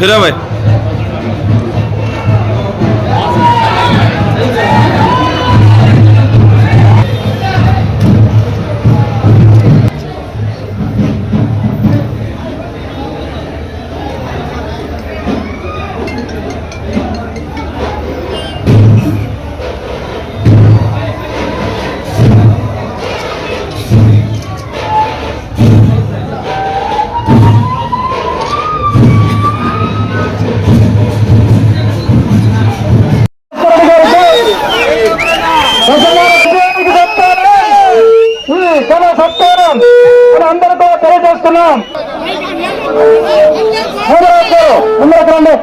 हीरा भाई అందరూ అందరితో తెలియజేస్తున్నాం. ముందరకు రండి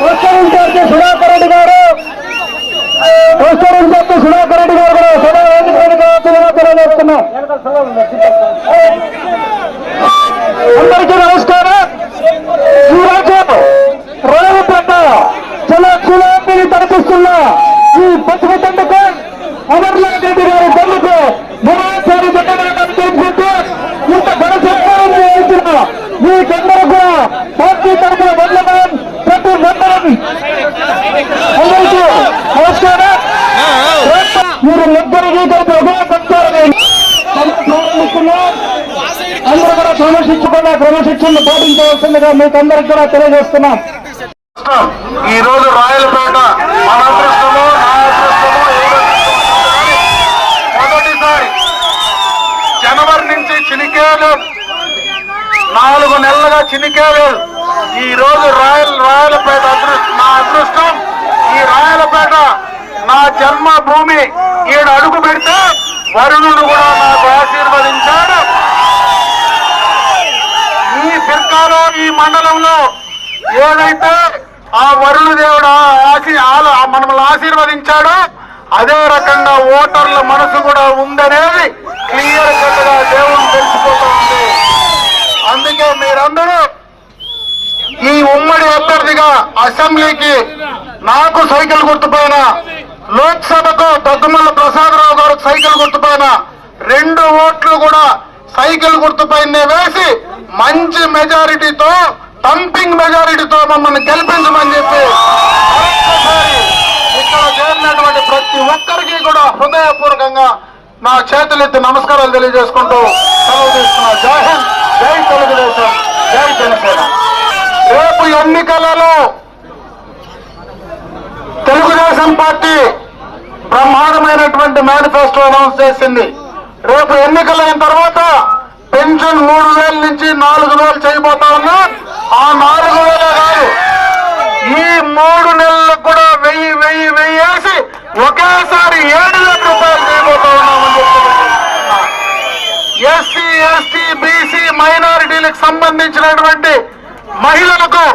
పోస్టర్ ఇన్ఛార్జి సుధాకర్ రెడ్డి గారు పోస్టర్ ఇన్ఛార్జి సుధాకర్ రెడ్డి గారు కూడా సభ తెలియజేస్తున్నాం. అందరికీ నమస్కారం. అందరూ కూడా క్రమశిక్షణ క్రమశిక్షణ పాటించవలసిందిగా మీకు అందరికి కూడా తెలియజేస్తున్నాం. ఈ రోజు రాయలపేట మన అదృష్టమో నా అదృష్టమో మొదటిసారి జనవరి నుంచి చినికేలు నాలుగు నెలలుగా చినికేలు. ఈ రోజు రాయల్ రాయలపేట అదృష్టం నా అదృష్టం ఈ రాయలపేట నా జన్మ భూమి ఈడ అడుగు పెడితే వరుణుడు కూడా నాకు ఆశీర్వదించాడు ఈ ఫిర్కాలో ఈ మండలంలో ఏదైతే ఆ వరుణ దేవుడు ఆశీ మనల్ని ఆశీర్వదించాడో అదే రకంగా ఓటర్ల మనసు కూడా ఉందనేది క్లియర్ కట్గా దేవుడు తెలిసిపోతా ఉంది. అందుకే మీరందరూ ఈ ఉమ్మడి అభ్యర్థిగా అసెంబ్లీకి నాకు సైకిల్ గుర్తుపైన లోక్సభకు దగ్గుమల్ల ప్రసాదరావు గారు సైకిల్ గుర్తుపైన రెండు ఓట్లు కూడా సైకిల్ గుర్తుపైనే వేసి మంచి మెజారిటీతో డంపింగ్ మెజారిటీతో మమ్మల్ని గెలిపించమని చెప్పి ఇక్కడ చేరినటువంటి ప్రతి ఒక్కరికి కూడా హృదయపూర్వకంగా నా చేతులెత్తి నమస్కారాలు తెలియజేసుకుంటూ సెలవు తీసుకున్నా. జై హింద్ జై తెలుగుదేశం జై జనసేన. రేపు ఎన్నికలలో తెలుగుదేశం పార్టీ బ్రహ్మాండమైనటువంటి మేనిఫెస్టో అనౌన్స్ చేసింది. రేపు ఎన్నికలైన తర్వాత పెన్షన్ మూడు వేల నుంచి నాలుగు వేలు చేయబోతా ఉన్నా ఆ నాలుగు వేలే కాదు ఈ మూడు నెలలకు కూడా వెయ్యి వెయ్యి వెయ్యి వేసి ఒకేసారి ఏడు లక్షల రూపాయలు చేయబోతా ఉన్నామని ఎస్సీ ఎస్టీ బీసీ మైనారిటీలకు సంబంధించినటువంటి మహిళలకు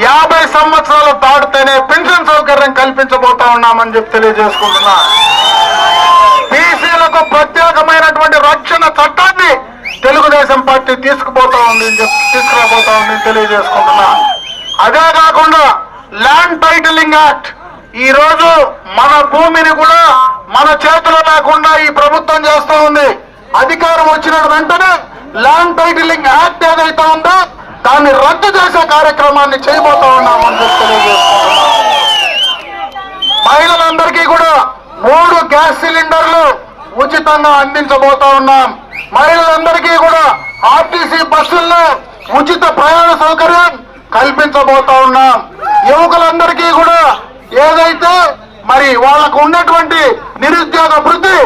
యాభై సంవత్సరాలు దాటితేనే పెన్షన్ సౌకర్యం కల్పించబోతా ఉన్నామని చెప్పి తెలియజేసుకుంటున్నా. మహిళలకు ప్రత్యేకమైనటువంటి రక్షణ చట్టాన్ని తెలుగుదేశం పార్టీ తీసుకుపోతా ఉంది తీసుకురాబోతా ఉంది తెలియజేసుకుంటున్నా. అదే కాకుండా ల్యాండ్ టైటిలింగ్ యాక్ట్ ఈ రోజు మన భూమిని కూడా మన చేతిలో లేకుండా ఈ ప్రభుత్వం చేస్తూ ఉంది. అధికారం వచ్చిన వెంటనే ల్యాండ్ టైటిలింగ్ యాక్ట్ ఏదైతే ఉందో దాన్ని రద్దు చేసే కార్యక్రమాన్ని చేయబోతా ఉన్నామని చెప్పి మహిళలందరికీ కూడా మూడు గ్యాస్ సిలిండర్లు ఉచితంగా అందించబోతా ఉన్నాం. మహిళలందరికీ కూడా ఆర్టీసీ బస్సుల్లో ఉచిత ప్రయాణ సౌకర్యం కల్పించబోతా ఉన్నాం. యువకులందరికీ కూడా ఏదైతే మరి వాళ్ళకు ఉన్నటువంటి నిరుద్యోగ వృద్ధి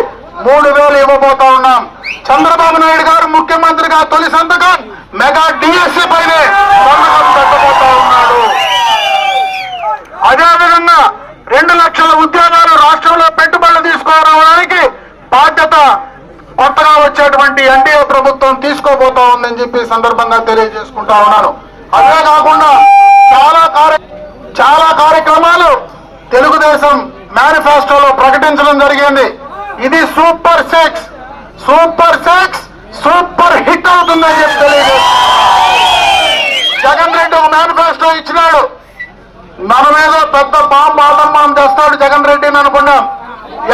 మూడు వేలు ఇవ్వబోతా ఉన్నాం. చంద్రబాబు నాయుడు గారు ముఖ్యమంత్రిగా తొలి సంతకం మెగా డిఎస్సీ పైనే సంతకం పెట్టబోతా ఉన్నాడు. అదేవిధంగా రెండు లక్షల ఉద్యోగాలు రాష్ట్రంలో పెట్టుబడులు తీసుకురావడానికి బాధ్యత కొత్తగా వచ్చేటువంటి ఎన్డీఏ ప్రభుత్వం తీసుకోబోతా ఉందని చెప్పి సందర్భంగా తెలియజేసుకుంటా ఉన్నాను. అదే కాకుండా చాలా కార్య చాలా కార్యక్రమాలు తెలుగుదేశం మేనిఫెస్టోలో ప్రకటించడం జరిగింది. ఇది super six super six super hit అవుతుందని చెప్పి తెలియజేస్తున్నా జగన్ రెడ్డి ఒక మేనిఫెస్టో ఇచ్చినాడు. మన మీద పెద్ద బాంబు ఆటంకం తెస్తాడు జగన్ రెడ్డిని అనుకున్నాం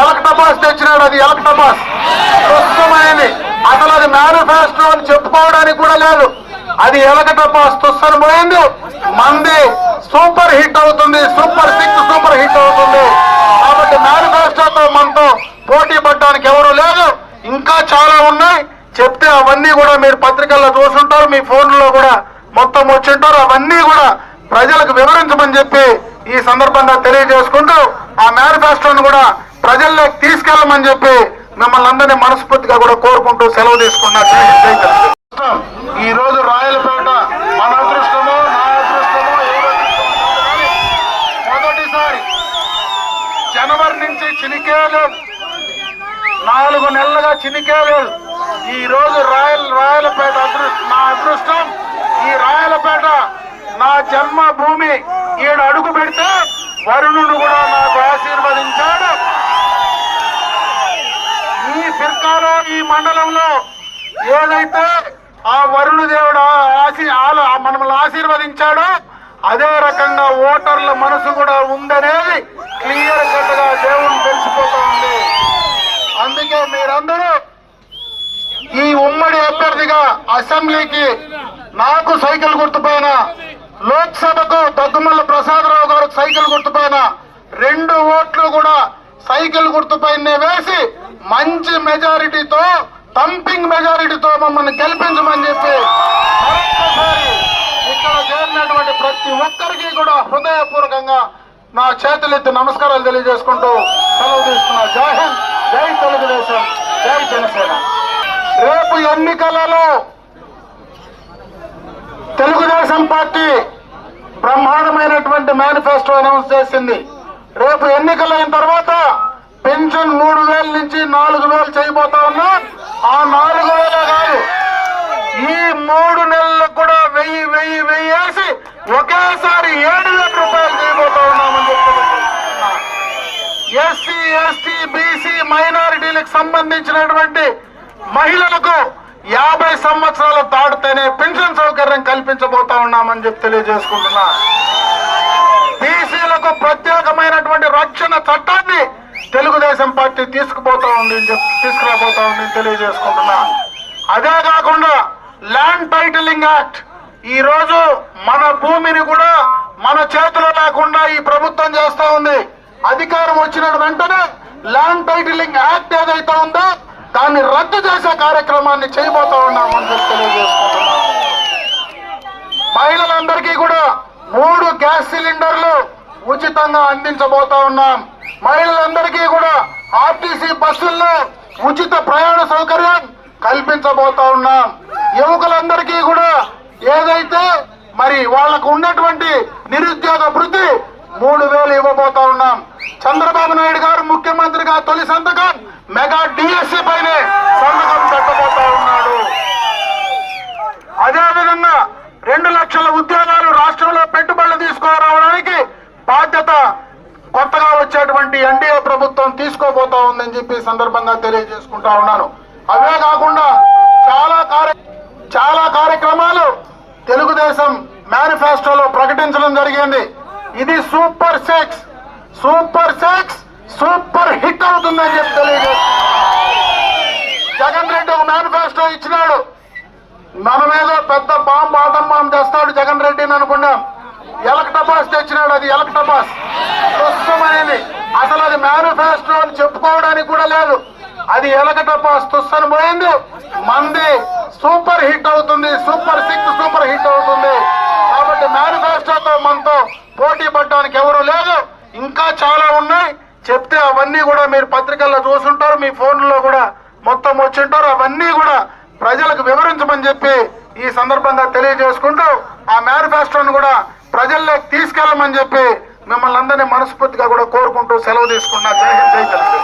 ఎలక్ టపాస్ తెచ్చినాడు అది ఎలక్ టపాస్. తుస్సమైంది. అసలు అది మేనిఫెస్టో అని చెప్పుకోవడానికి కూడా లేదు. అది ఎలక టపాస్ తుస్సని పోయింది. మంది సూపర్ హిట్ అవుతుంది సూపర్ సిక్స్ సూపర్ హిట్ అవుతుంది. కాబట్టి మేనిఫెస్టోతో మనతో పోటీ పడడానికి ఎవరు లేదు ఇంకా చాలా ఉన్నాయి. చెప్తే అవన్నీ కూడా మీరు పత్రికల్లో చూసుంటారు మీ ఫోన్లో కూడా మొత్తం వచ్చింటారు. అవన్నీ కూడా ప్రజలకు వివరించమని చెప్పి ఈ సందర్భంగా తెలియజేసుకుంటూ ఆ మేనిఫెస్టోను కూడా ప్రజల్లో తీసుకెళ్ళమని చెప్పి మిమ్మల్ని అందరినీ మనస్ఫూర్తిగా కూడా కోరుకుంటూ సెలవు తీసుకున్నా జై జై ఈ రోజు రాయలపేట మన అదృష్టమో నా అదృష్టమో మొదటిసారి జనవరి నుంచి చినికేలు నాలుగు నెలలుగా చినికేలు ఈ రోజు రాయల్ రాయలపేట అదృష్టం నా అదృష్టం ఈ రాయలపేట నా జన్మభూమి ఏడు అడుగు పెడితే వరుణుడు కూడా నాకు ఆశీర్వదించాడు. మండలంలో ఏదైతే ఆ వరుణ దేవుడు ఆశీ మనల్ని ఆశీర్వదించాడో అదే రకంగా ఓటర్ల మనసు కూడా ఉందనేది క్లియర్ కట్గా దేవుని తెలిసిపోతా ఉంది. అందుకే మీరందరూ ఈ ఉమ్మడి అభ్యర్థిగా అసెంబ్లీకి నాకు సైకిల్ గుర్తుపైన లోక్సభకు దగ్గుమల్ల ప్రసాదరావు గారు సైకిల్ గుర్తుపైన రెండు ఓట్లు కూడా సైకిల్ గుర్తుపైనవే మంచి మెజారిటీతో డంపింగ్ మెజారిటీతో మమ్మల్ని గెలిపించమని చెప్పి ఇక్కడ చేరినటువంటి ప్రతి ఒక్కరికి కూడా హృదయపూర్వకంగా నా చేతులెత్తి నమస్కారాలు తెలియజేసుకుంటూ సెలవు తీసుకున్నా. జై హింద్ జై తెలుగుదేశం జై జనసేన. రేపు ఎన్నికలలో తెలుగుదేశం పార్టీ బ్రహ్మాండమైనటువంటి మేనిఫెస్టో అనౌన్స్ చేసింది. రేపు ఎన్నికలైన తర్వాత పెన్షన్ మూడు వేల నుంచి నాలుగు వేలు చేయబోతా ఉన్నా ఆ నాలుగు వేల కాదు. ఈ మూడు నెలలకు కూడా వెయ్యి వెయ్యి వెయ్యి వేసి ఒకేసారి ఏడు వేల రూపాయలు చేయబోతా ఉన్నామని ఎస్సీ ఎస్టీ బీసీ మైనారిటీలకు సంబంధించినటువంటి మహిళలకు యాభై సంవత్సరాలు దాటితేనే పెన్షన్ సౌకర్యం కల్పించబోతా ఉన్నామని చెప్పి తెలియజేసుకుంటున్నా. బీసీలకు ప్రత్యేకమైనటువంటి రక్షణ చట్టాన్ని తెలుగుదేశం పార్టీ తీసుకుపోతా ఉంది అని చెప్పి తీసుకురాబోతా ఉంది అని తెలియజేసుకుంటున్నా. అదే కాకుండా ల్యాండ్ టైటిలింగ్ యాక్ట్ ఈ రోజు మన భూమిని కూడా మన చేతిలో లేకుండా ఈ ప్రభుత్వం చేస్తా ఉంది. అధికారం వచ్చిన వెంటనే ల్యాండ్ టైటిలింగ్ యాక్ట్ ఏదైతే ఉందో దాన్ని రద్దు చేసే కార్యక్రమాన్ని చేయబోతా ఉన్నామని చెప్పి తెలియజేసుకుంటున్నాం మహిళలందరికీ కూడా మూడు గ్యాస్ సిలిండర్లు ఉచితంగా అందించబోతా ఉన్నాం. మహిళలందరికీ కూడా ఆర్టీసీ బస్సుల్లో ఉచిత ప్రయాణ సౌకర్యం కల్పించబోతా ఉన్నాం. యువకులందరికీ కూడా ఏదైతే మరి వాళ్ళకు ఉన్నటువంటి నిరుద్యోగ వృద్ధి మూడు వేలు ఇవ్వబోతా ఉన్నాం. చంద్రబాబు నాయుడు గారు ముఖ్యమంత్రిగా తొలి సంతకం మెగా డిఎస్సి పైనే సంతకం పెట్టబోతా ఉన్నాడు. అదేవిధంగా రెండు లక్షల ఉద్యోగాలు రాష్ట్రంలో పెట్టుబడులు తీసుకురావడానికి బాధ్యత కొత్తగా వచ్చేటువంటి ఎన్డీఏ ప్రభుత్వం తీసుకోబోతా ఉందని చెప్పి సందర్భంగా తెలియజేసుకుంటా ఉన్నాను. అవే కాకుండా చాలా కార్య చాలా కార్యక్రమాలు తెలుగుదేశం మేనిఫెస్టోలో ప్రకటించడం జరిగింది. ఇది super six super six super hit అవుతుందని చెప్పి తెలియజేస్తున్నాను. జగన్ రెడ్డి ఒక మేనిఫెస్టో ఇచ్చినాడు. మీద పెద్ద బాంబు ఆటం బాంబు తెస్తాడు జగన్ రెడ్డిని అనుకున్నాం ఎలక్ టపాస్ తెచ్చినాడు అది ఎలక్ టపాస్. తుస్సమైంది అసలు అది మేనిఫెస్టో అని చెప్పుకోవడానికి కూడా లేదు. అది ఎలక టపాస్ తుస్సని పోయింది. మంది సూపర్ హిట్ అవుతుంది సూపర్ సిక్స్ సూపర్ హిట్ అవుతుంది. కాబట్టి మేనిఫెస్టోతో మనతో పోటీ పడడానికి ఎవరు లేదు. ఇంకా చాలా ఉన్నాయి. చెప్తే అవన్నీ కూడా మీరు పత్రికల్లో చూసుంటారు మీ ఫోన్లో కూడా మొత్తం వచ్చింటారు. అవన్నీ కూడా ప్రజలకు వివరించమని చెప్పి ఈ సందర్భంగా తెలియజేసుకుంటూ ఆ మేనిఫెస్టోను కూడా ప్రజల్లోకి తీసుకెళ్ళమని చెప్పి మిమ్మల్ని అందరినీ మనస్ఫూర్తిగా కూడా కోరుకుంటూ సెలవు తీసుకున్నా జై హింద్ జై తెలుగు.